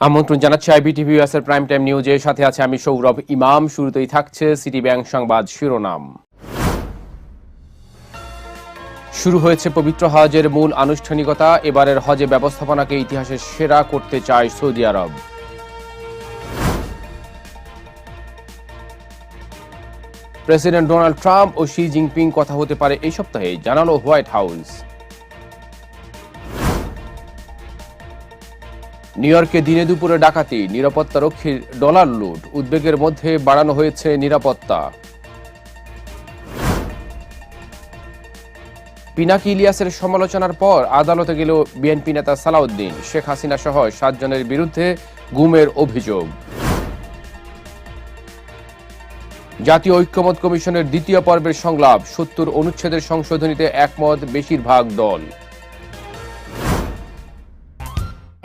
আমন্ত্রণ জানাচ্ছি আইবিটিভি এর প্রাইম টাইম নিউজের সাথে আছে আমি সৌরভ ইমাম। শুরুতেই থাকছে সিটি ব্যাংক সংবাদ শিরোনাম। শুরু হয়েছে পবিত্র হজের মূল আনুষ্ঠানিকতা। এবারের হজে ব্যবস্থাপনাকে ইতিহাসের সেরা করতে চায় Saudi Arab. President Donald Trump ও শি জিনপিং কথা হতে পারে এই সপ্তাহে, জানালো হোয়াইট হাউস। নিউ ইয়র্কে দিনে দুপুরে ডাকাতি, নিরাপত্তা রক্ষীর ডলার লুট, উদ্বেগের মধ্যে বাড়ানো হয়েছে নিরাপত্তা। পিনাকি ইলিয়াসের সমালোচনার পর আদালতে গেল বিএনপি নেতা সালাউদ্দিন। শেখ হাসিনা সহ সাতজনের বিরুদ্ধে গুমের অভিযোগ। জাতীয় ঐক্যমত কমিশনের দ্বিতীয় পর্বের সংলাপ, সত্তর অনুচ্ছেদের সংশোধনীতে একমত বেশিরভাগ দল।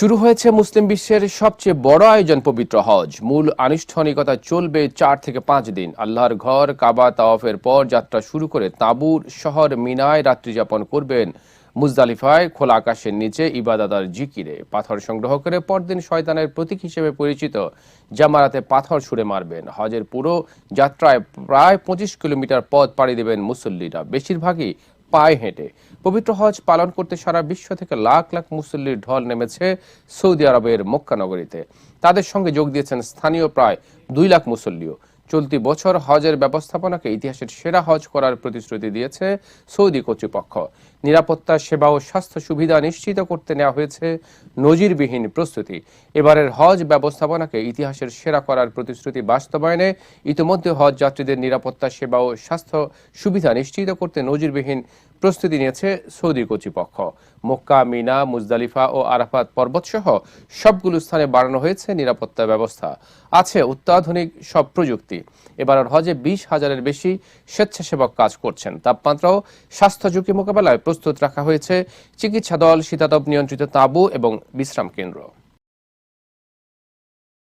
শুরু হয়েছে মুসলিম বিশ্বের সবচেয়ে বড় আয়োজন পবিত্র হজ। মূল আনুষ্ঠানিকতা চলবে চার থেকে পাঁচ দিন। আল্লাহর ঘর, কাবা, তাওয়াফের পর যাত্রা শুরু করে তাঁবুর শহর মিনায় রাত্রি যাপন করবেন মুজদালিফায় খোলা আকাশের নিচে ইবাদাদার জিকিরে। পাথর সংগ্রহ করে পরদিন শয়তানের প্রতীক হিসেবে পরিচিত জামারাতে পাথর ছুড়ে মারবেন। হজের পুরো যাত্রায় প্রায় পঁচিশ কিলোমিটার পথ পাড়ি দেবেন মুসল্লিরা। বেশিরভাগই পায়ে হেঁটে। পবিত্র হজ পালন করতে সারা বিশ্ব থেকে লাখ লাখ মুসল্লির ঢল নেমেছে সৌদি আরবের মক্কা নগরীতে। তাদের সঙ্গে যোগ দিয়েছেন স্থানীয় প্রায় দুই লাখ মুসল্লিও। চলতি বছর হজের ব্যবস্থাপনাকে ইতিহাসের সেরা হজ করার প্রতিশ্রুতি দিয়েছে সৌদি কর্তৃপক্ষ। নিরাপত্তা, সেবা ও স্বাস্থ্য সুবিধা নিশ্চিত করতে নেওয়া হয়েছে নজিরবিহীন প্রস্তুতি। এবারের হজ ব্যবস্থাপনাকে ইতিহাসের সেরা করার প্রতিশ্রুতি বাস্তবায়নে ইতিমধ্যে হজ যাত্রীদের নিরাপত্তা, সেবা ও স্বাস্থ্য সুবিধা নিশ্চিত করতে নজিরবিহীন প্রস্তুতি নিয়েছে সৌদি কর্তৃপক্ষ। মক্কা, মিনা, মুজদালিফা ও আরাফাত পর্বতসহ সবগুলো স্থানে বাড়ানো হয়েছে নিরাপত্তা ব্যবস্থা। আছে অত্যাধুনিক সব প্রযুক্তি। এবারের হজে বিশ হাজারের বেশি স্বেচ্ছাসেবক কাজ করছেন। তাপমাত্রাও স্বাস্থ্য ঝুঁকি মোকাবেলায় প্রস্তুত রাখা হয়েছে। চিকিৎসা দল, শীতাতপ নিয়ন্ত্রিত তাঁবু এবং বিশ্রাম কেন্দ্র।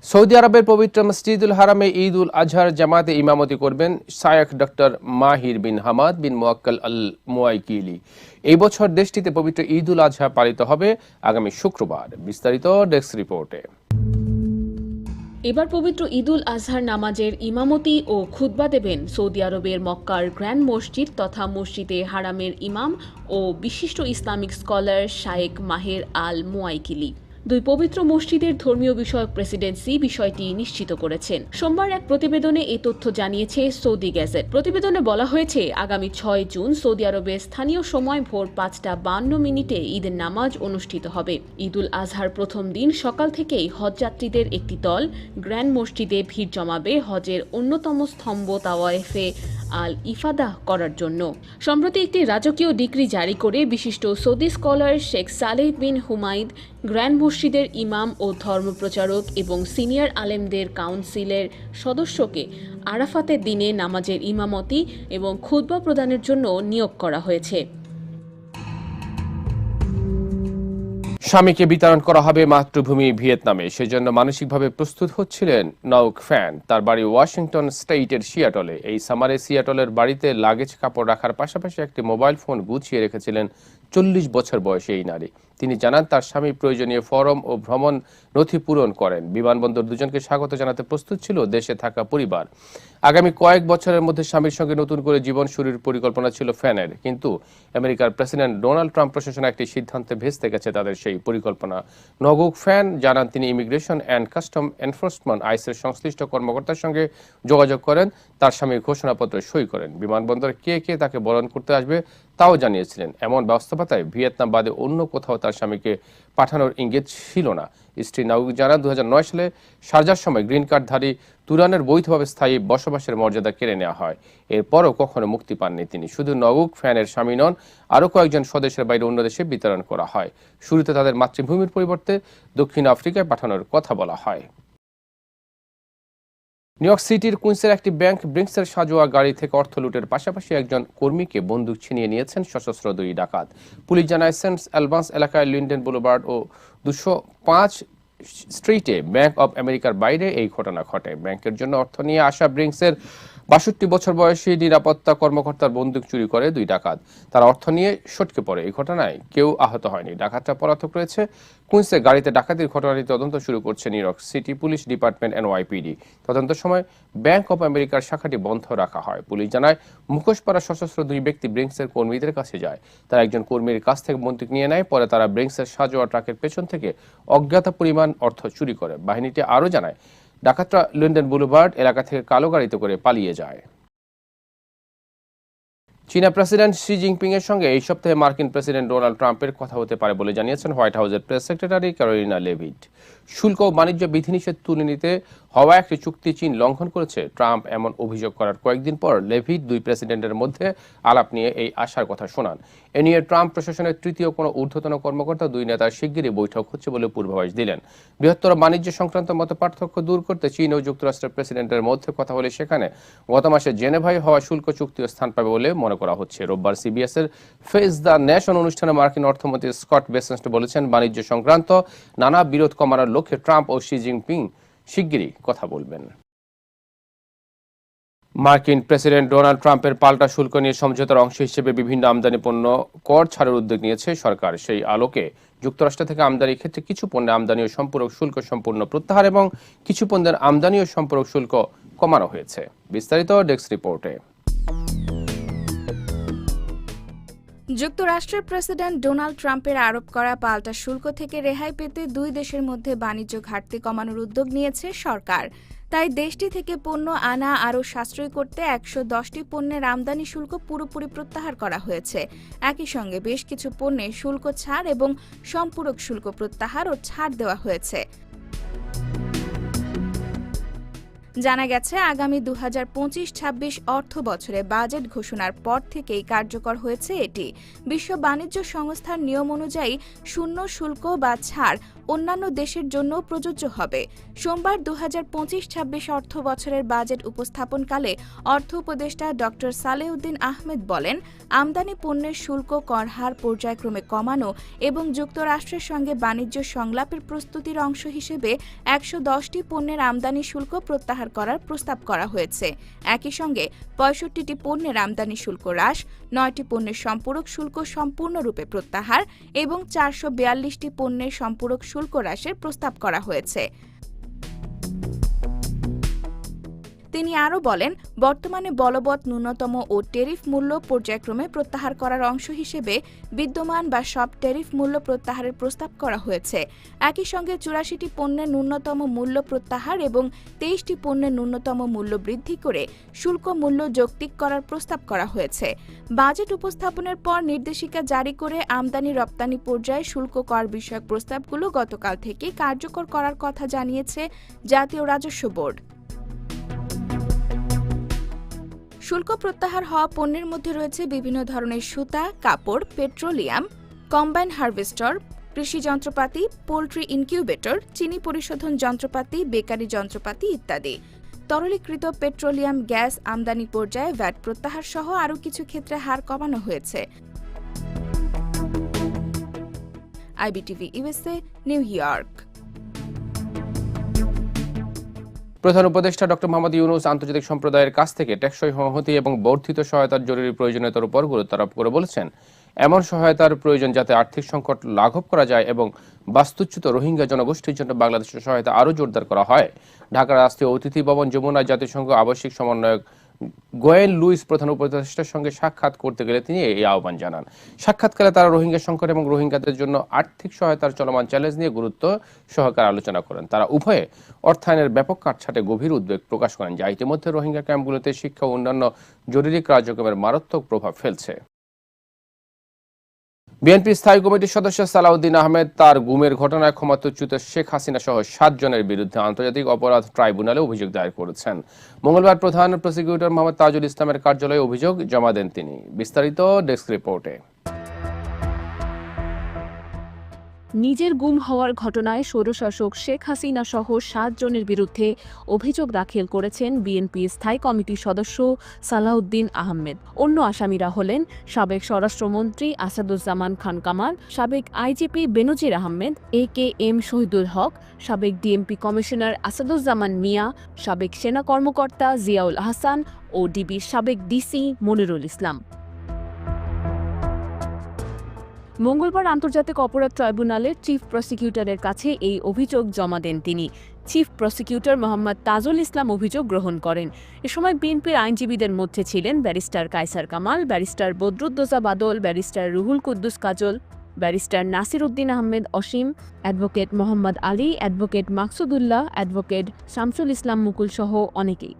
সৌদি আরবের পবিত্র মসজিদুল হারামে ঈদ উল আজহার জামাতে ইমামতি করবেন শায়খ ডক্টর মাহির বিন হামাদ বিন মোয়াক্কাল আল মুয়াইকিলি এই বছর দেশটিতে পবিত্র ঈদ উল আজহা পালিত হবে আগামী শুক্রবার। বিস্তারিত ডেস্ক রিপোর্টে। এবার পবিত্র ঈদুল আজহার নামাজের ইমামতি ও খুতবা দেবেন সৌদি আরবের মক্কার গ্র্যান্ড মসজিদ তথা মসজিদে হারামের ইমাম ও বিশিষ্ট ইসলামিক স্কলার শায়েক মাহের আল মুয়াইকিলি দুই পবিত্র মসজিদের ধর্মীয় বিষয়ক প্রেসিডেন্সি বিষয়টি নিশ্চিত করেছেন। সোমবার এক প্রতিবেদনে এই তথ্য জানিয়েছে সৌদি গ্যাজেট। প্রতিবেদনে বলা হয়েছে, আগামী ছয় জুন সৌদি আরবের স্থানীয় সময় ভোর পাঁচটা বান্ন মিনিটে ঈদের নামাজ অনুষ্ঠিত হবে। ঈদুল আজহার প্রথম দিন সকাল থেকেই হজযাত্রীদের একটি দল গ্র্যান্ড মসজিদে ভিড় জমাবে। হজের অন্যতম স্তম্ভ তাওয়ায়েফে আল ইফাদাহ করার জন্য। সম্প্রতি একটি রাজকীয় ডিগ্রি জারি করে বিশিষ্ট Saudi scholar Sheikh Saleh bin Humaid grand মসজিদের ইমাম ও ধর্মপ্রচারক এবং সিনিয়র আলেমদের কাউন্সিলের সদস্যকে আরাফাতের দিনে নামাজের ইমামতি এবং খুতবা প্রদানের জন্য নিয়োগ করা হয়েছে। স্বামীকে বিতরণ করা হবে মাতৃভূমি ভিয়েতনামে। সেজন্য মানসিকভাবে প্রস্তুত হচ্ছিলেন নৌক ফ্যান। তার বাড়ি ওয়াশিংটন স্টেটের সিয়াটলে। এই সামারে সিয়াটলের বাড়িতে লাগেজ কাপড় রাখার পাশাপাশি একটি মোবাইল ফোন গুছিয়ে রেখেছিলেন চল্লিশ বছর বয়সী এই নারী। তিনি জানান, তার স্বামী প্রয়োজনীয় ফরম ও ভ্রমণ নথি পূরণ করেন। বিমানবন্দর দুজনকে স্বাগত জানাতে প্রস্তুত ছিল দেশে থাকা পরিবার। আগামী কয়েক বছরের মধ্যে স্বামীর সঙ্গে নতুন করে জীবন শুরুর পরিকল্পনা ছিল ফ্যানের। কিন্তু আমেরিকার প্রেসিডেন্ট ডোনাল্ড ট্রাম্প প্রশাসন একটি সিদ্ধান্তে ভেস্তে গেছে তাদের সেই পরিকল্পনা। নগুক ফ্যান জানান তিনি ইমিগ্রেশন অ্যান্ড কাস্টম এনফোর্সমেন্ট আইসের সংশ্লিষ্ট কর্মকর্তার সঙ্গে যোগাযোগ করেন। তার স্বামীর ঘোষণাপত্র সই করেন। বিমানবন্দর কে কে তাকে বরণ করতে আসবে তাও জানিয়েছিলেন, এমন বাস্তবতায় ভিয়েতনাম বাদে অন্য কোথাও তার স্বামীকে পাঠানোর ইঙ্গিত ছিল না। স্ত্রী নাউক জানান দু সালে সারজার সময় গ্রিন কার্ডধারী তুরানের বৈধভাবে স্থায়ী বসবাসের মর্যাদা কেড়ে নেওয়া হয়। এরপরও কখনো মুক্তি পাননি তিনি। শুধু নগুক ফ্যানের স্বামী নন, আরও কয়েকজন স্বদেশের বাইরে অন্য দেশে বিতরণ করা হয়। শুরুতে তাদের মাতৃভূমির পরিবর্তে দক্ষিণ আফ্রিকায় পাঠানোর কথা বলা হয়। নিউ ইয়র্ক সিটির কুইন্সের একটি ব্যাংক ব্রিংসের সাজোয়া গাড়ি থেকে অর্থ লুটের পাশাপাশি একজন কর্মীকে বন্দুক ছিনিয়ে নিয়েছেন সশস্ত্র দুই ডাকাত। পুলিশ জানায় সেন্ট অ্যালবান্স এলাকায় লিন্ডেন বুলোবার্ড ও দুশো পাঁচ স্ট্রিটে ব্যাংক অব আমেরিকার বাইরে এই ঘটনা ঘটে। ব্যাংকের জন্য অর্থ নিয়ে আসা ব্রিংসের বাষট্টি বছর বয়সী নিরাপত্তা কর্মকর্তার বন্দুক চুরি করে দুই ডাকাত। তারা অর্থ নিয়ে সটকে পড়ে এই ঘটনায় কেউ আহত হয়নি। ডাকাতরা পলাতক রয়েছে। কুইন্সে গাড়িতে ডাকাতির ঘটনাটি তদন্ত শুরু করছে New York City police department NYPD. তদন্তের সময় ব্যাংক অব আমেরিকার শাখাটি বন্ধ রাখা হয়। পুলিশ জানায় মুখোশ পরা সশস্ত্র দুই ব্যক্তি ব্রিংসের কর্মীদের কাছে যায়। তারা একজন কর্মীর কাছ থেকে বন্দুক নিয়ে নেয়। পরে তারা ব্রিংসের সাজোয়া ট্রাকের পেছন থেকে অজ্ঞাত পরিমাণ অর্থ চুরি করে। বাহিনীটি আরও জানায় ডাকাতরা লন্ডন বুলুবার্ড এলাকা থেকে কালো গাড়িতে করে পালিয়ে যায়। চীনা প্রেসিডেন্ট শি জিনপিং এর সঙ্গে এই সপ্তাহে মার্কিন প্রেসিডেন্ট ডোনাল্ড ট্রাম্পের কথা হতে পারে বলে জানিয়েছেন হোয়াইট হাউসের প্রেস সেক্রেটারি ক্যারোলিনা লেভিট। শুল্ক ও বাণিজ্য বিধিনিষেধ তুলে নিতে হওয়া একটি চুক্তি চীন লঙ্ঘন করেছে। ট্রাম্প এমন অভিযোগ করার কয়েকদিন পর লেভিট দুই প্রেসিডেন্টের মধ্যে আলাপ নিয়ে এই আশার কথা শোনান। এ নিয়ে ট্রাম্প প্রশাসনের তৃতীয় কোনো ঊর্ধ্বতন কর্মকর্তা দুই নেতার শিগগিরই বৈঠক হচ্ছে বলে পূর্বাভাস দিলেন। বৃহত্তর বাণিজ্য সংক্রান্ত মত পার্থক্য দূর করতে চীন ও যুক্তরাষ্ট্রের প্রেসিডেন্টের মধ্যে কথা হলে সেখানে গত মাসে জেনেভায় হওয়া শুল্ক চুক্তিও স্থান পাবে বলে মনে করা হচ্ছে। রোববার সিবিএস এর ফেস দ্য ন্যাশন অনুষ্ঠানে মার্কিন অর্থমন্ত্রী স্কট বেসেন্ট বলেছেন, বাণিজ্য সংক্রান্ত নানা বিরোধ কমানোর লক্ষ্যে ট্রাম্প ও শি জিনপিং শিগগিরই কথা বলবেন। মার্কিন প্রেসিডেন্ট ডোনাল্ড ট্রাম্পের পাল্টা শুল্ক নিয়ে সমঝোতার অংশ হিসেবে বিভিন্ন আমদানি পণ্য কর ছাড়ের উদ্যোগ নিয়েছে সরকার। সেই আলোকে যুক্তরাষ্ট্র থেকে আমদানির ক্ষেত্রে কিছু পণ্যের আমদানি ও সম্পূরক শুল্ক সম্পূর্ণ প্রত্যাহার এবং কিছু পণ্যের আমদানি ও সম্পূরক শুল্ক কমানো হয়েছে। বিস্তারিত ডেস্ক রিপোর্টে। যুক্তরাষ্ট্রের প্রেসিডেন্ট ডোনাল্ড ট্রাম্পের আরোপ করা পাল্টা শুল্ক থেকে রেহাই পেতে দুই দেশের মধ্যে বাণিজ্য ঘাটতি কমানোর উদ্যোগ নিয়েছে সরকার। তাই দেশটি থেকে পণ্য আনা আরও সাশ্রয়ী করতে একশো দশটি পণ্যের আমদানি শুল্ক পুরোপুরি প্রত্যাহার করা হয়েছে। একই সঙ্গে বেশ কিছু পণ্যে শুল্ক ছাড় এবং সম্পূরক শুল্ক প্রত্যাহার ও ছাড় দেওয়া হয়েছে। জানা গেছে, আগামী দু হাজার পঁচিশ ছাব্বিশ অর্থ বছরে বাজেট ঘোষণার পর থেকেই কার্যকর হয়েছে এটি। বিশ্ব বাণিজ্য সংস্থার নিয়ম অনুযায়ী শূন্য শুল্ক বা ছাড় অন্যান্য দেশের জন্য প্রযোজ্য হবে। সোমবার দু হাজার পঁচিশ ছাব্বিশ অর্থ বছরের বাজেট উপস্থাপনকালে অর্থ উপদেষ্টা ড. সালেউদ্দিন আহমেদ বলেন, আমদানি পণ্যের শুল্ক, কর হার পর্যায়ক্রমে কমানো এবং যুক্তরাষ্ট্রের সঙ্গে বাণিজ্য সংলাপের প্রস্তুতির অংশ হিসেবে একশো দশটি পণ্যের আমদানি শুল্ক প্রত্যাহার করার প্রস্তাব করা হয়েছে। একই সঙ্গে পঁয়ষট্টিটি পণ্যের আমদানি শুল্ক হ্রাস, নয়টি পণ্যের সম্পূরক শুল্ক সম্পূর্ণরূপে প্রত্যাহার এবং চারশো বিয়াল্লিশটি পণ্যের সম্পূরক শুল্ক হ্রাসের প্রস্তাব করা হয়েছে। তিনি আরও বলেন, বর্তমানে বলবৎ ন্যূনতম ও টেরিফ মূল্য পর্যায়ক্রমে প্রত্যাহার করার অংশ হিসেবে বিদ্যমান বা সব টেরিফ মূল্য প্রত্যাহারের প্রস্তাব করা হয়েছে। একই সঙ্গে চুরাশিটি পণ্যের ন্যূনতম মূল্য প্রত্যাহার এবং তেইশটি পণ্যের ন্যূনতম মূল্য বৃদ্ধি করে শুল্ক মূল্য যৌক্তিক করার প্রস্তাব করা হয়েছে। বাজেট উপস্থাপনের পর নির্দেশিকা জারি করে আমদানি রপ্তানি পর্যায়ে শুল্ক কর বিষয়ক প্রস্তাবগুলো গতকাল থেকে কার্যকর করার কথা জানিয়েছে জাতীয় রাজস্ব বোর্ড। শুল্ক প্রত্যাহার হওয়া পণ্যের মধ্যে রয়েছে বিভিন্ন ধরনের সুতা, কাপড়, পেট্রোলিয়াম, কম্বাইন হারভেস্টর, কৃষি যন্ত্রপাতি, পোলট্রি ইনকিউবেটর, চিনি পরিশোধন যন্ত্রপাতি, বেকারি যন্ত্রপাতি ইত্যাদি। তরলীকৃত পেট্রোলিয়াম, গ্যাস, আমদানি পর্যায়ে ভ্যাট প্রত্যাহার সহ আরও কিছু ক্ষেত্রে হার কমানো হয়েছে। IBTV USA New York. প্রধান উপদেষ্টা ডক্টর মোহাম্মদ ইউনুস আন্তর্জাতিক সম্প্রদায়ের কাছ থেকে টেকসই সংহতি এবং বর্ধিত সহায়তার জরুরি প্রয়োজনীয়তার উপর গুরুত্ব আরোপ করে বলেছেন। এমন সহায়তার প্রয়োজন যাতে আর্থিক সংকট লাঘব করা যায় এবং বাস্তুচ্যুত রোহিঙ্গা জনগোষ্ঠীর জন্য বাংলাদেশের সহায়তা আরও জোরদার করা হয়। ঢাকার রাষ্ট্রীয় অতিথি ভবন যমুনায় জাতিসংঘ আবশ্যিক সমন্বয়ক গোয়েন লুইস প্রধান উপদেষ্টার সঙ্গে সাক্ষাৎ করতে গেলে তিনি এই আহ্বান জানান। সাক্ষাৎকালে তারা রোহিঙ্গা সংকট এবং রোহিঙ্গাদের জন্য আর্থিক সহায়তার চলমান চ্যালেঞ্জ নিয়ে গুরুত্ব সহকারে আলোচনা করেন। তারা উভয়ে অর্থায়নের ব্যাপক কাটছাটে গভীর উদ্বেগ প্রকাশ করেন, যা ইতিমধ্যে রোহিঙ্গা ক্যাম্পগুলোতে শিক্ষা ও অন্যান্য জরুরি কার্যক্রমের মারাত্মক প্রভাব ফেলছে। বিএনপি স্থায়ী কমিটির সদস্য সালাউদ্দিন আহমেদ তার গুমের ঘটনায় ক্ষমতাচ্যুত শেখ হাসিনা সহ সাত জনের বিরুদ্ধে আন্তর্জাতিক অপরাধ ট্রাইব্যুনালে অভিযোগ দায়ের করেছেন। মঙ্গলবার প্রধান প্রসিকিউটর মোহাম্মদ তাজুল ইসলামের কার্যালয়ে অভিযোগ জমা দেন তিনি। বিস্তারিত ডেস্ক রিপোর্টে। নিজের গুম হওয়ার ঘটনায় স্বৈরশাসক শেখ হাসিনা সহ সাত জনের বিরুদ্ধে অভিযোগ দাখিল করেছেন বিএনপি স্থায়ী কমিটির সদস্য সালাউদ্দিন আহমেদ। অন্য আসামিরা হলেন সাবেক স্বরাষ্ট্রমন্ত্রী আসাদুজ্জামান খান কামাল, সাবেক IGP Benazir Ahmed, A K M Shahidul Haque, সাবেক ডিএমপি কমিশনার আসাদুজ্জামান মিয়া, সাবেক সেনা কর্মকর্তা জিয়াউল আহসান ও ডিবির সাবেক ডিসি মনিরুল ইসলাম। মঙ্গলবার আন্তর্জাতিক অপরাধ ট্রাইব্যুনালের চিফ প্রসিকিউটরের কাছে এই অভিযোগ জমা দেন তিনি। চিফ প্রসিকিউটর মোহাম্মদ তাজুল ইসলাম অভিযোগ গ্রহণ করেন। এ সময় বিএনপির আইনজীবীদের মধ্যে ছিলেন barrister Kaiser Kamal, barrister Badruddoza Badal, barrister Ruhul Quddus Kajal, barrister Nasir Uddin Ahmed Asim, advocate Mohammad Ali, advocate Maksudullah, advocate Shamsul Islam Mukul সহ অনেকেই।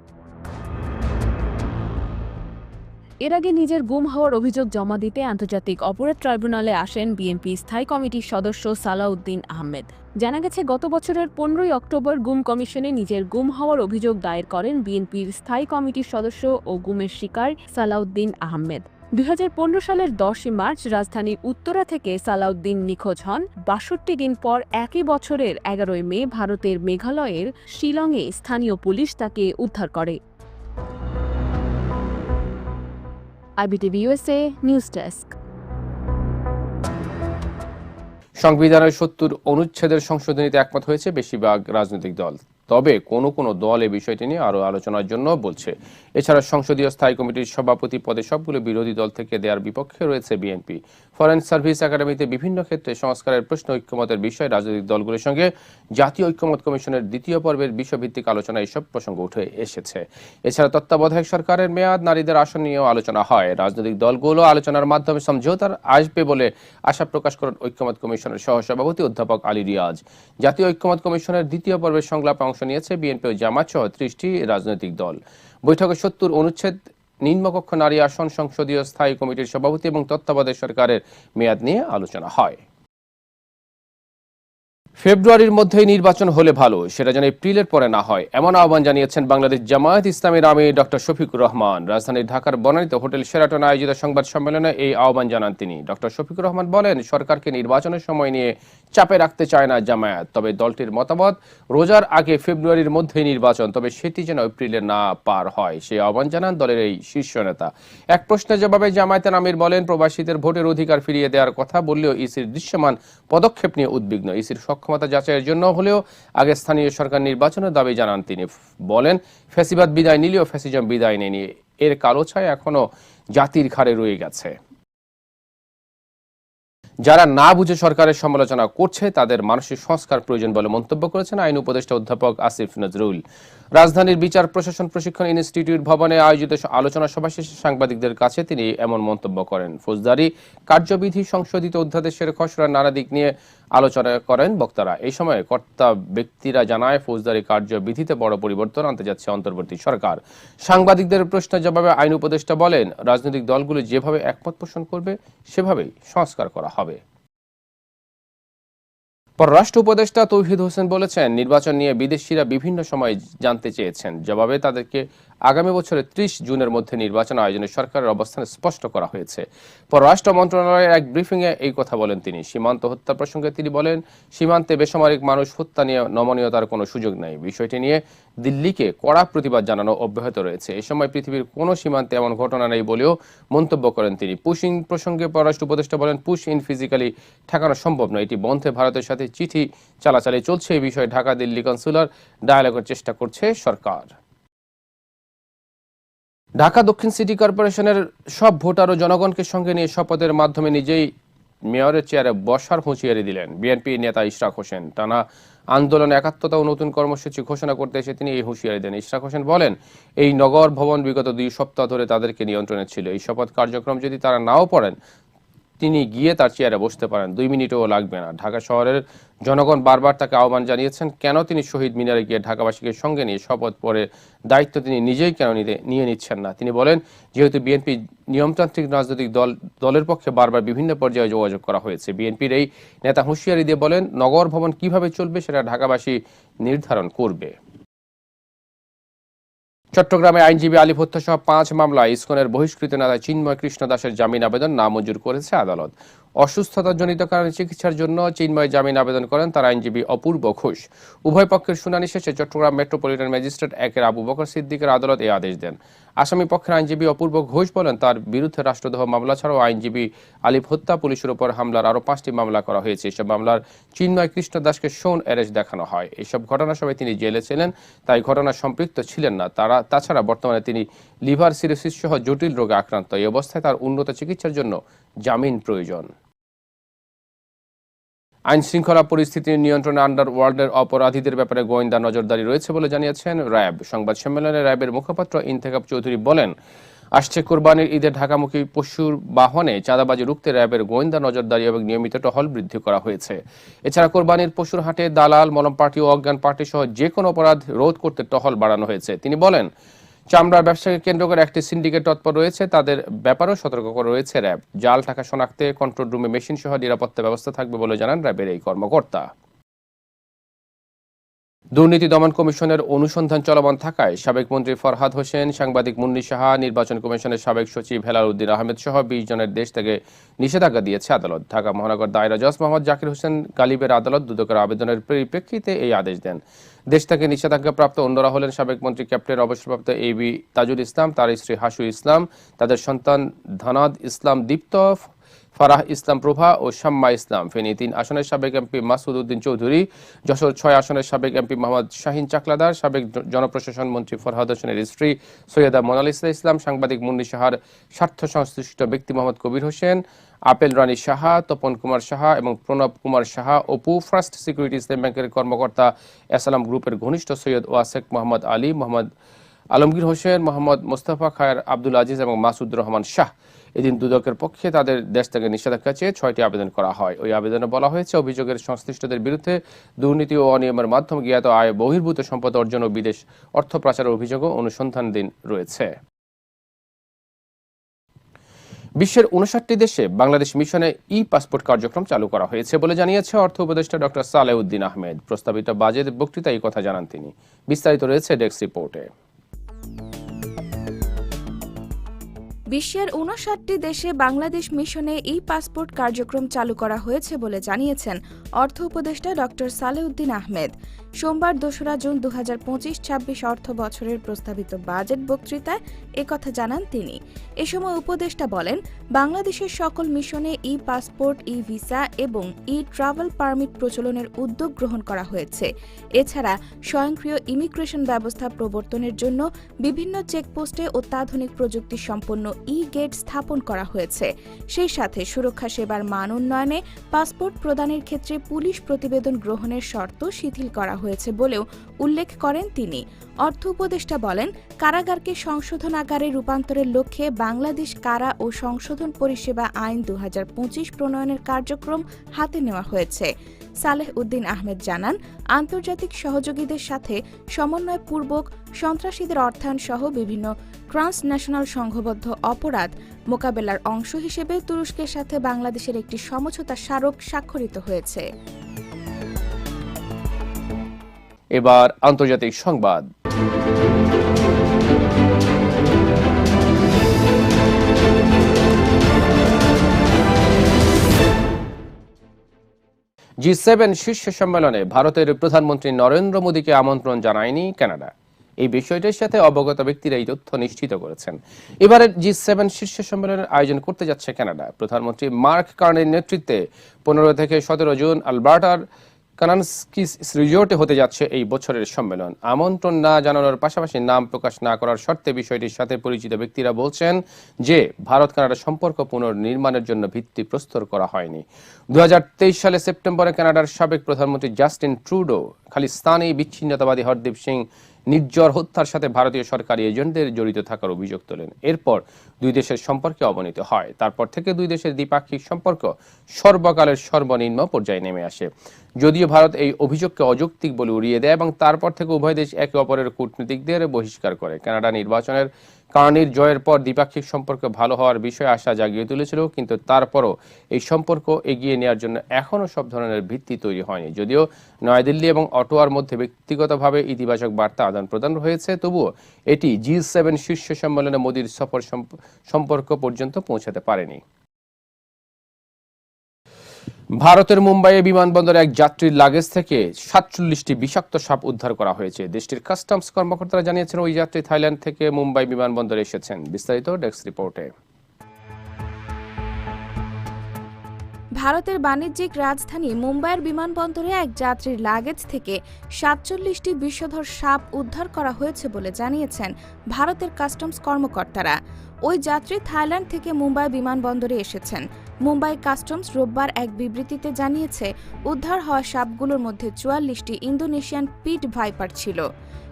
এর আগে নিজের গুম হওয়ার অভিযোগ জমা দিতে আন্তর্জাতিক অপরাধ ট্রাইব্যুনালে আসেন বিএনপি স্থায়ী কমিটির সদস্য সালাউদ্দিন আহমেদ। জানা গেছে, গত বছরের পনেরোই অক্টোবর গুম কমিশনে নিজের গুম হওয়ার অভিযোগ দায়ের করেন বিএনপির স্থায়ী কমিটির সদস্য ও গুমের শিকার সালাউদ্দিন আহমেদ। দু হাজার পনেরো সালের দশই মার্চ রাজধানীর উত্তরা থেকে সালাউদ্দিন নিখোঁজ হন। বাষট্টি দিন পর একই বছরের এগারোই মে ভারতের মেঘালয়ের শিলংয়ে স্থানীয় পুলিশ তাকে উদ্ধার করে। আইবিটিভি ইউএসএ নিউজ ডেস্ক সংবিধানের সত্তর অনুচ্ছেদের সংশোধনীতে একমত হয়েছে বেশিরভাগ রাজনৈতিক দল। তবে কোনো কোনো দল এই বিষয়টি নিয়ে আরও আলোচনার জন্য বলছে। এছাড়া সংসদীয় স্থায়ী কমিটির সভাপতি পদে সবগুলো বিরোধী দল থেকে দেওয়ার বিপক্ষে রয়েছে বিএনপি। ফরেন সার্ভিস একাডেমিতে বিভিন্ন ক্ষেত্রে সংস্কারের প্রশ্ন ঐক্যমতের বিষয়ে রাজনৈতিক দলগুলোর সঙ্গে জাতীয় ঐক্যমত কমিশনের দ্বিতীয় পর্বের বিষয়ভিত্তিক আলোচনায় এসব প্রসঙ্গ উঠে এসেছে। এছাড়া তত্ত্বাবধায়ক সরকারের মেয়াদ নারীদের আসন নিয়েও আলোচনা হয়। রাজনৈতিক দলগুলো আলোচনার মাধ্যমে সমঝোতার আসবে বলে আশা প্রকাশ করেন ঐক্যমত কমিশনের সহসভাপতি অধ্যাপক আলী রিয়াজ। জাতীয় ঐক্যমত কমিশনের দ্বিতীয় পর্বের সংলাপে অংশ নিয়েছে বিএনপি ও জামাত সহ ত্রিশটি রাজনৈতিক দল। বৈঠকে সত্তর অনুচ্ছেদ, নিম্নকক্ষ নারী আসন সংসদীয় স্থায়ী কমিটির সভাপতি এবং তত্ত্বাবধায়ক সরকারের মেয়াদ নিয়ে আলোচনা হয়। ফেব্রুয়ারির মধ্যেই নির্বাচন হলে ভালো, সেটা যেন এপ্রিলের পরে না হয়, এমন আহ্বান জানিয়েছেন বাংলাদেশ জামায়াত ইসলামের আমি ডক্টর শফিকুর রহমান। রাজধানীর ঢাকার বনানীতে হোটেল সেরাটন আয়োজিত সংবাদ সম্মেলনে এই আহ্বান জানান তিনি। ডক্টর শফিকুর রহমান বলেন, সরকারকে নির্বাচনের সময় নিয়ে চাপে রাখতে চায় না জামায়াত, তবে দলটির মতামত, রোজার আগে ফেব্রুয়ারির মধ্যেই নির্বাচন, তবে সেটি যেন এপ্রিলে না পার হয় সেই আহ্বান জানান দলের এই শীর্ষ নেতা। এক প্রশ্নের জবাবে জামায়াতের আমির বলেন, প্রবাসীদের ভোটের অধিকার ফিরিয়ে দেওয়ার কথা বললেও ইসির দৃশ্যমান পদক্ষেপ নিয়ে উদ্বিগ্ন। ইসির সক্ষমতা যাচাইয়ের জন্য হলেও আগে স্থানীয় সরকার নির্বাচনের দাবি জানান তিনি। বলেন ফ্যাসিবাদ বিদায় নিলেও ফ্যাসিজম বিদায় নেয়নি। এর কালো ছায় এখনও জাতির ঘাড়ে রয়ে গেছে। যারা না বুঝে সরকারের সমালোচনা করছে, তাদের মানসিক সংস্কার প্রয়োজন বলে মন্তব্য করেছেন আইন উপদেষ্টা অধ্যাপক আসিফ নজরুল। রাজধানীর বিচার প্রশাসন প্রশিক্ষণ ইনস্টিটিউট ভবনে আয়োজিত আলোচনা সভা শেষে সাংবাদিকদের কাছে তিনি এমন মন্তব্য করেন। ফৌজদারি কার্যবিধি সংশোধিত অধ্যাদেশের খসড়া নানা দিক নিয়ে আলোচনা করেন বক্তারা। এই সময় কর্তা ব্যক্তিরা জানায়, ফৌজদারি কার্যবিধিতে বড় পরিবর্তন আনতে যাচ্ছে অন্তর্বর্তী সরকার। সাংবাদিকদের প্রশ্নের জবাবে আইন উপদেষ্টা বলেন, রাজনৈতিক দলগুলো যেভাবে একমত পোষণ করবে, সেভাবেই সংস্কার করা হবে। পররাষ্ট্র উপদেষ্টা তৌহিদ হোসেন বলেছেন নির্বাচন নিয়ে বিদেশিরা বিভিন্ন সময় জানতে চেয়েছেন। জবাবে তাদেরকে আগামী বছরের ত্রিশ জুনের মধ্যে নির্বাচন আয়োজনে সরকারের অবস্থান স্পষ্ট করা হয়েছে। পররাষ্ট্র মন্ত্রণালয়ের এক ব্রিফিংয়ে এই কথা বলেন তিনি। সীমান্ত হত্যা প্রসঙ্গে তিনি বলেন, সীমান্তে বেসামরিক মানুষ হত্যা নিয়ে নমনীয়তার কোনো সুযোগ নেই। বিষয়টি নিয়ে দিল্লিকে কড়া প্রতিবাদ জানানো অব্যাহত রয়েছে। এই সময় পৃথিবীর কোনো সীমান্তে এমন ঘটনা নেই বলেও মন্তব্য করেন তিনি। পুশিং প্রসঙ্গে পররাষ্ট্র উপদেষ্টা বলেন, পুশ ইন ফিজিক্যালি ঠেকানো সম্ভব নয়। এটি বন্ধে ভারতের সাথে চিঠি চালাচালি চলছে। এই বিষয়ে ঢাকা দিল্লি কনসুলার ডায়ালগের চেষ্টা করছে সরকার। ঢাকা দক্ষিণ সিটি কর্পোরেশনের সব ভোটার ও জনগণকে সঙ্গে নিয়ে শপথের মাধ্যমে নিজেই মেয়রের চেয়ারে বসার হুঁশিয়ারি দিলেন বিএনপি নেতা ইশরাক হোসেন। টানা আন্দোলন, একাত্মতা ও নতুন কর্মসূচি ঘোষণা করতে এসে তিনি এই হুঁশিয়ারি দেন। ইশরাক হোসেন বলেন, এই নগর ভবন বিগত দুই সপ্তাহ ধরে তাদেরকে নিয়ন্ত্রণে ছিল। এই শপথ কার্যক্রম যদি তারা নাও পড়েন তিনি গিয়ে তার চেয়ারে বসতে পারেন। দুই মিনিটও লাগবে না। ঢাকা শহরের জনগণ বারবার তাকে আহ্বান জানিয়েছেন, কেন তিনি শহীদ মিনারে গিয়ে ঢাকাবাসীকে সঙ্গে নিয়ে শপথ পরে দায়িত্ব তিনি নিজেই কেন নিয়ে নিচ্ছেন না? তিনি বলেন, যেহেতু বিএনপি নিয়মতান্ত্রিক রাজনৈতিক দল, দলের পক্ষে বারবার বিভিন্ন পর্যায়ে যোগাযোগ করা হয়েছে। বিএনপির এই নেতা হুঁশিয়ারি দিয়ে বলেন, নগর ভবন কীভাবে চলবে সেটা ঢাকাবাসী নির্ধারণ করবে। চট্টগ্রামে আইনজীবী আলী হত্যা সহ পাঁচ মামলায় ইসকনের বহিষ্কৃত নেতা চিন্ময় কৃষ্ণ দাসের জামিন আবেদন নামঞ্জুর করেছে আদালত। অসুস্থতাজনিত কারণে চিকিৎসার জন্য চিন্ময় জামিন আবেদন করেন তার আইনজীবী অপূর্ব ঘোষ। উভয় পক্ষের শুনানি শেষে চট্টগ্রাম মেট্রোপলিটন ম্যাজিস্ট্রেট একের আবু বকর সিদ্দিকের আদালত এই আদেশ দেন। আসামি পক্ষের আইনজীবী অপূর্ব ঘোষ বলেন, তার বিরুদ্ধে রাষ্ট্রদ্রোহ মামলা ছাড়াও আইনজীবী আলিফ হত্যা, পুলিশের উপর হামলার আরও পাঁচটি মামলা করা হয়েছে। এসব মামলার চিন্ময় কৃষ্ণ দাসকে শোন অ্যারেস্ট দেখানো হয়। এসব ঘটনার সময় তিনি জেলে ছিলেন, তাই ঘটনা সম্পৃক্ত ছিলেন না। তারা, তাছাড়া বর্তমানে তিনি লিভার সিরোসিস সহ জটিল রোগে আক্রান্ত। এই অবস্থায় তার উন্নত চিকিৎসার জন্য জামিন প্রয়োজন। আইন শৃঙ্খলা পরিস্থিতি নিয়ন্ত্রণে আন্ডার ওয়ার্ল্ডের অপরাধীদের ব্যাপারে গোয়েন্দা নজরদারি রয়েছে বলে জানিয়েছেন র্যাব। সংবাদ সম্মেলনে র্যাবের মুখপাত্র ইন্তেকাব চৌধুরী বলেন, আসছে কোরবানির ঈদে ঢাকামুখী পশুর বাহনে চাঁদাবাজি রুখতে র্যাবের গোয়েন্দা নজরদারি এবং নিয়মিত টহল বৃদ্ধি করা হয়েছে। এছাড়া কোরবানির পশুর হাটে দালাল মলম পার্টি ও অজ্ঞান পার্টি সহ যে কোনো অপরাধ রোধ করতে টহল বাড়ানো হয়েছে। তিনি বলেন চামড়ার ব্যবসাকে কেন্দ্র করে একটি সিন্ডিকেট তৎপর রয়েছে। তাদের ব্যাপারেও সতর্ক করে রয়েছে র্যাব। জাল টাকা শনাক্তে কন্ট্রোল রুমে মেশিন সহ নিরাপত্তা ব্যবস্থা থাকবে বলে জানান র্যাবের এই কর্মকর্তা। দুর্নীতি দমন কমিশনের অনুসন্ধান চলমান থাকায় সাবেক মন্ত্রী ফরহাদ হোসেন, সাংবাদিক মুন্নি সাহা, নির্বাচন কমিশনের সাবেক সচিব হেলাল উদ্দিন আহমেদ সহ বিশ জনের দেশ থেকে নিষেধাজ্ঞা দিয়েছে আদালত। ঢাকা মহানগর দায়রা জজ মোহাম্মদ জাকির হোসেন গালিবের আদালত দুদকের আবেদনের পরিপ্রেক্ষিতে এই আদেশ দেন। দেশ থেকে নিষেধাজ্ঞাপ্রাপ্ত অন্যরা হলেন সাবেক মন্ত্রী ক্যাপ্টেন অবসরপ্রাপ্ত এ বি তাজুল ইসলাম তার স্ত্রী হাসু ইসলাম, তাদের সন্তান ধানাদ ইসলাম দীপ্ত ফারাহ ইসলাম প্রভা ও শাম্মা ইসলাম। ফেনী তিন আসনের সাবেক এমপি মাসুদ উদ্দিন চৌধুরী, যশোর ছয় আসনের সাবেক এমপি মোহাম্মদ শাহিন চাকলাদার, সাবেক জনপ্রশাসন মন্ত্রী ফরহাদ হোসেনের স্ত্রী সৈয়দা মোনালিসা ইসলাম, সাংবাদিক মুন্নি সাহার স্বার্থ সংশ্লিষ্ট ব্যক্তি মোহাম্মদ কবির হোসেন, আপেল রানী সাহা, তপন কুমার সাহা এবং প্রণব কুমার সাহা, অপু ফার্স্ট সিকিউরিটি ইসলাম ব্যাংকের কর্মকর্তা এসালাম গ্রুপের ঘনিষ্ঠ সৈয়দ ওয়াসেক মোহাম্মদ আলী, মোহাম্মদ আলমগীর হোসেন, মোহাম্মদ মোস্তফা খায়ের আব্দুল আজিজ এবং মাসুদ রহমান শাহ এদিন দুদকের পক্ষে তাদের দেশ থেকে নিষেধাজ্ঞা চেয়ে ছয়টি আবেদন করা হয়। ওই আবেদনে বলা হয়েছে, অভিযোগের সংশ্লিষ্টদের বিরুদ্ধে দুর্নীতি ও অনিয়মের মাধ্যমে জ্ঞাত আয়, বহির্ভূত সম্পদ অর্জন ও বিদেশ অর্থ পাচারের অভিযোগও অনুসন্ধান দিন রয়েছে। বিশ্বের উনষাটটি দেশে বাংলাদেশ মিশনে ই পাসপোর্ট কার্যক্রম চালু করা হয়েছে বলে জানিয়েছে অর্থ উপদেষ্টা ডক্টর সালেউদ্দিন আহমেদ। প্রস্তাবিত বাজেট বক্তৃতায় এই কথা জানান তিনি। বিস্তারিত রয়েছে ডেস্ক রিপোর্টে। বিশ্বের উনষাটটি দেশে বাংলাদেশ মিশনে ই পাসপোর্ট কার্যক্রম চালু করা হয়েছে বলে জানিয়েছেন অর্থ উপদেষ্টা ডক্টর সালেউদ্দিন আহমেদ। সোমবার দোসরা জুন দু হাজার পঁচিশ ছাব্বিশ অর্থ বছরের প্রস্তাবিত বাজেট বক্তৃতায় একথা জানান তিনি। এ সময় উপদেষ্টা বলেন, বাংলাদেশের সকল মিশনে ই পাসপোর্ট ই ভিসা এবং ই ট্রাভেল পারমিট প্রচলনের উদ্যোগ গ্রহণ করা হয়েছে। এছাড়া স্বয়ংক্রিয় ইমিগ্রেশন ব্যবস্থা প্রবর্তনের জন্য বিভিন্ন চেকপোস্টে অত্যাধুনিক প্রযুক্তি সম্পন্ন ই গেট স্থাপন করা হয়েছে। সেই সাথে সুরক্ষা সেবার মান উন্নয়নে পাসপোর্ট প্রদানের ক্ষেত্রে পুলিশ প্রতিবেদন গ্রহণের শর্ত শিথিল করা হয়েছে বলেও উল্লেখ করেন তিনি। অর্থ উপদেষ্টা বলেন, কারাগারকে সংশোধনাগারে রূপান্তরের লক্ষ্যে বাংলাদেশ কারা ও সংশোধন পরিষেবা আইন দু হাজার পঁচিশ প্রণয়নের কার্যক্রম হাতে নেওয়া হয়েছে। সালেহ উদ্দিন আহমেদ জানান, আন্তর্জাতিক সহযোগীদের সাথে সমন্বয়পূর্বক সন্ত্রাসীদের অর্থায়ন সহ বিভিন্ন ট্রান্সন্যাশনাল সংঘবদ্ধ অপরাধ মোকাবেলার অংশ হিসেবে তুরস্কের সাথে বাংলাদেশের একটি সমঝোতা স্মারক স্বাক্ষরিত হয়েছে। এবার আন্তর্জাতিক সংবাদ। জি সেভেন শীর্ষ সম্মেলনে ভারতের প্রধানমন্ত্রী নরেন্দ্র মোদীকে আমন্ত্রণ জানায়নি কানাডা। এই বিষয়টির সাথে অবগত ব্যক্তিরা এই তথ্য নিশ্চিত করেছেন। এবারের জি সেভেন শীর্ষ সম্মেলনের আয়োজন করতে যাচ্ছে কানাডা। প্রধানমন্ত্রী মার্ক কার্নের নেতৃত্বে পনেরো থেকে সতেরো জুন আলবার্টার কানানস্কিস রিজোর্টে হতে যাচ্ছে এই বছরের সম্মেলন। আমন্ত্রণ না জানানোর পাশাপাশি নাম প্রকাশ না করার শর্তে বিষয়টির সাথে পরিচিত ব্যক্তিরা বলছেন যে, ভারত কানাডা সম্পর্ক পুনর্নির্মাণের জন্য ভিত্তি প্রস্তর করা হয়নি। দু হাজার তেইশ সালে সেপ্টেম্বরে কানাডার সাবেক প্রধানমন্ত্রী জাস্টিন ট্রুডো খালিস্তানি বিচ্ছিন্নতাবাদী হরদীপ সিং নির্জর হত্যার সাথে ভারতীয় সরকারি এজেন্টদের জড়িত থাকার অভিযোগ তোলেন। এরপর দুই দেশের সম্পর্কে অবনীত হয়। তারপর থেকে দুই দেশের দ্বিপাক্ষিক সম্পর্ক সর্বকালের সর্বনিম্ন পর্যায়ে নেমে আসে। যদিও ভারত এই অভিযোগকে অযৌক্তিক বলে উড়িয়ে দেয় এবং তারপর থেকে উভয় দেশ একে অপরের কূটনীতিকদের বহিষ্কার করে। কানাডা নির্বাচনের কারণের জয়ের পর দ্বিপাক্ষিক সম্পর্ক ভালো হওয়ার বিষয়ে আশা জাগিয়ে তুলেছিল, কিন্তু তারপরও এই সম্পর্ক এগিয়ে নেওয়ার জন্য এখনও সব ধরনের ভিত্তি তৈরি হয়নি। যদিও নয়াদিল্লি এবং অটোয়ার মধ্যে ব্যক্তিগতভাবে ইতিবাচক বার্তা আদান প্রদান হয়েছে, তবুও এটি জি সেভেন শীর্ষ সম্মেলনে মোদির সফর সম্প- সম্পর্ক পর্যন্ত পৌঁছাতে পারেনি। ভারতের মুম্বাইয়ে বিমানবন্দরে এক যাত্রীর লাগেজ থেকে সাতচল্লিশটি বিষাক্ত সাপ উদ্ধার করা হয়েছে। দেশটির কাস্টমস কর্মকর্তারা জানিয়েছেন, ওই যাত্রী থাইল্যান্ড থেকে মুম্বাই বিমানবন্দরে এসেছেন। বিস্তারিত ডেস্ক রিপোর্টে। ভারতের বাণিজ্যিক রাজধানী মুম্বাইয়ের বিমানবন্দরে এক যাত্রীর লাগেজ থেকে সাতচল্লিশটি বিষধর সাপ উদ্ধার করা হয়েছে বলে জানিয়েছেন ভারতের কাস্টমস কর্মকর্তারা। ওই যাত্রী থাইল্যান্ড থেকে মুম্বাই বিমানবন্দরে এসেছেন। মুম্বাই কাস্টমস রোববার এক বিবৃতিতে জানিয়েছে, উদ্ধার হওয়া সাপগুলোর মধ্যে চুয়াল্লিশটি ইন্দোনেশিয়ান পিট ভাইপার ছিল।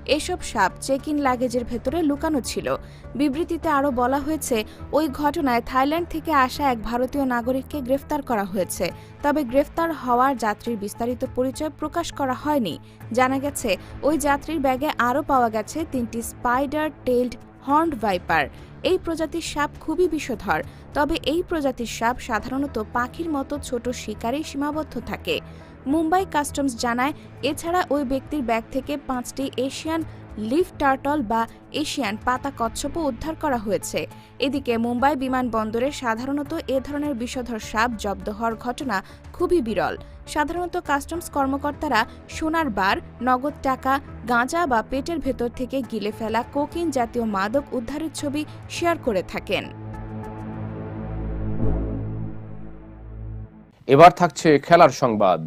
এসব সাপ চেক ইন লাগেজের ভেতরে লুকানো ছিল। বিবৃতিতে আরও বলা হয়েছে, ওই ঘটনায় থাইল্যান্ড থেকে আসা এক ভারতীয় নাগরিককে গ্রেফতার করা হয়েছে। তবে গ্রেফতার হওয়ার যাত্রীর বিস্তারিত পরিচয় প্রকাশ করা হয়নি। জানা গেছে, ওই যাত্রীর ব্যাগে আরও পাওয়া গেছে তিনটি স্পাইডার টেইলড হর্ন ভাইপার। এই প্রজাতির সাপ খুবই বিষধর, তবে এই প্রজাতির সাপ সাধারণত পাখির মতো ছোট শিকারেই সীমাবদ্ধ থাকে। মুম্বাই কাস্টমস জানায়, এছাড়া ওই ব্যক্তির ব্যাগ থেকে পাঁচটি এশিয়ান লিফ টার্টল বা এশিয়ান পাতা কচ্ছপও উদ্ধার করা হয়েছে। এদিকে মুম্বাই বিমানবন্দরে সাধারণত এ ধরনের বিষধর সাপ জব্দ হওয়ার ঘটনা খুবই বিরল। সাধারণত কাস্টমস কর্মকর্তারা সোনার বার, নগদ টাকা, গাঁজা বা পেটের ভেতর থেকে গিলে ফেলা কোকিন জাতীয় মাদক উদ্ধারের ছবি শেয়ার করে থাকেন। এবার থাকছে খেলার সংবাদ।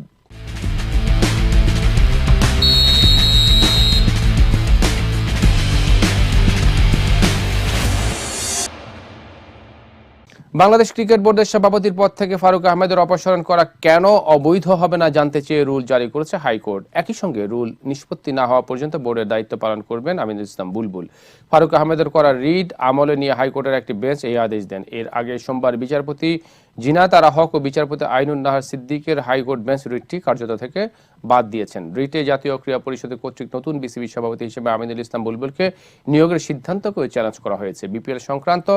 বাংলাদেশ ক্রিকেট বোর্ডের সভাপতির পদ থেকে ফারুক আহমেদের অপসারণ করা কেন অবৈধ হবে না জানতে চেয়ে রুল জারি করেছে হাইকোর্ট। একই সঙ্গে রুল নিষ্পত্তি না হওয়া পর্যন্ত বোর্ডের দায়িত্ব পালন করবেন আমিনুল ইসলাম বুলবুল। ফারুক আহমেদের করা রিড আমলে নিয়ে হাইকোর্টের একটি বেঞ্চ এই আদেশ দেন। এর আগে সোমবার বিচারপতি জিনা, তারা হক ও বিচারপতি আইনুন নাহার সিদ্দিকের হাইকোর্ট বেঞ্চ রিটটি কার্যত থেকে বাদ দিয়েছেন। রিটে জাতীয় ক্রীড়া পরিষদের কর্তৃক নতুন বিসিবি সভাপতি হিসেবে আমিনুল ইসলাম বুলবুলকে নিয়োগের সিদ্ধান্তকেও চ্যালেঞ্জ করা হয়েছে। বিপিএল সংক্রান্ত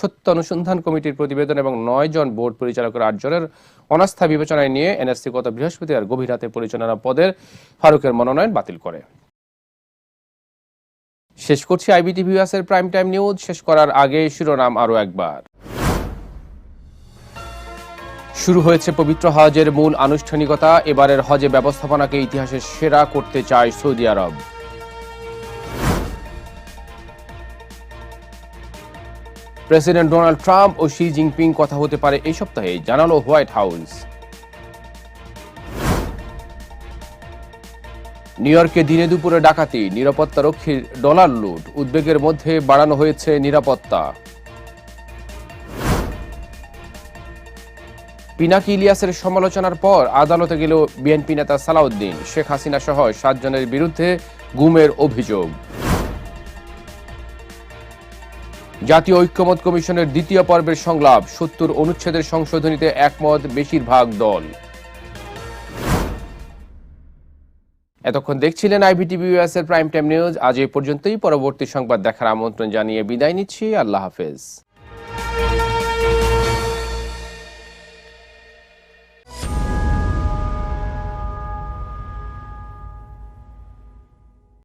সত্য অনুসন্ধান কমিটির প্রতিবেদন এবং নয় জন বোর্ড পরিচালকের আটজনের অনাস্থা বিবেচনায় নিয়ে এনএসসি গত বৃহস্পতিবার গভীর রাতে পরিচালনা পদের ফারুকের মনোনয়ন বাতিল করে। শেষ করছি আইবিটিভি এর প্রাইম টাইম নিউজ। শেষ করার আগে শিরোনাম আরও একবার। শুরু হয়েছে পবিত্র হজের মূল আনুষ্ঠানিকতা। এবারের হজে ব্যবস্থাপনাকে ইতিহাসের সেরা করতে চায় Saudi Arab. President Donald Trump ও শি জিনপিং কথা হতে পারে এই সপ্তাহে, জানালো হোয়াইট হাউস। নিউ ইয়র্কে দিনে দুপুরে ডাকাতি, নিরাপত্তা রক্ষীর ডলার লুট, উদ্বেগের মধ্যে বাড়ানো হয়েছে নিরাপত্তা। পিনাকি ইলিয়াসের সমালোচনার পর আদালতে গেল বিএনপি নেতা সালাউদ্দিন। শেখ হাসিনা সহ সাতজনের বিরুদ্ধে গুমের অভিযোগ। জাতীয় ঐক্যমত কমিশনের দ্বিতীয় পর্বের সংলাপ, সত্তর অনুচ্ছেদের সংশোধনীতে একমত বেশিরভাগ দল। এতক্ষণ দেখছিলেন আইবিটিভি এর প্রাইম টাইম নিউজ। আজ এই পর্যন্তই। পরবর্তী সংবাদ দেখার আমন্ত্রণ জানিয়ে বিদায় নিচ্ছি। আল্লাহ হাফেজ।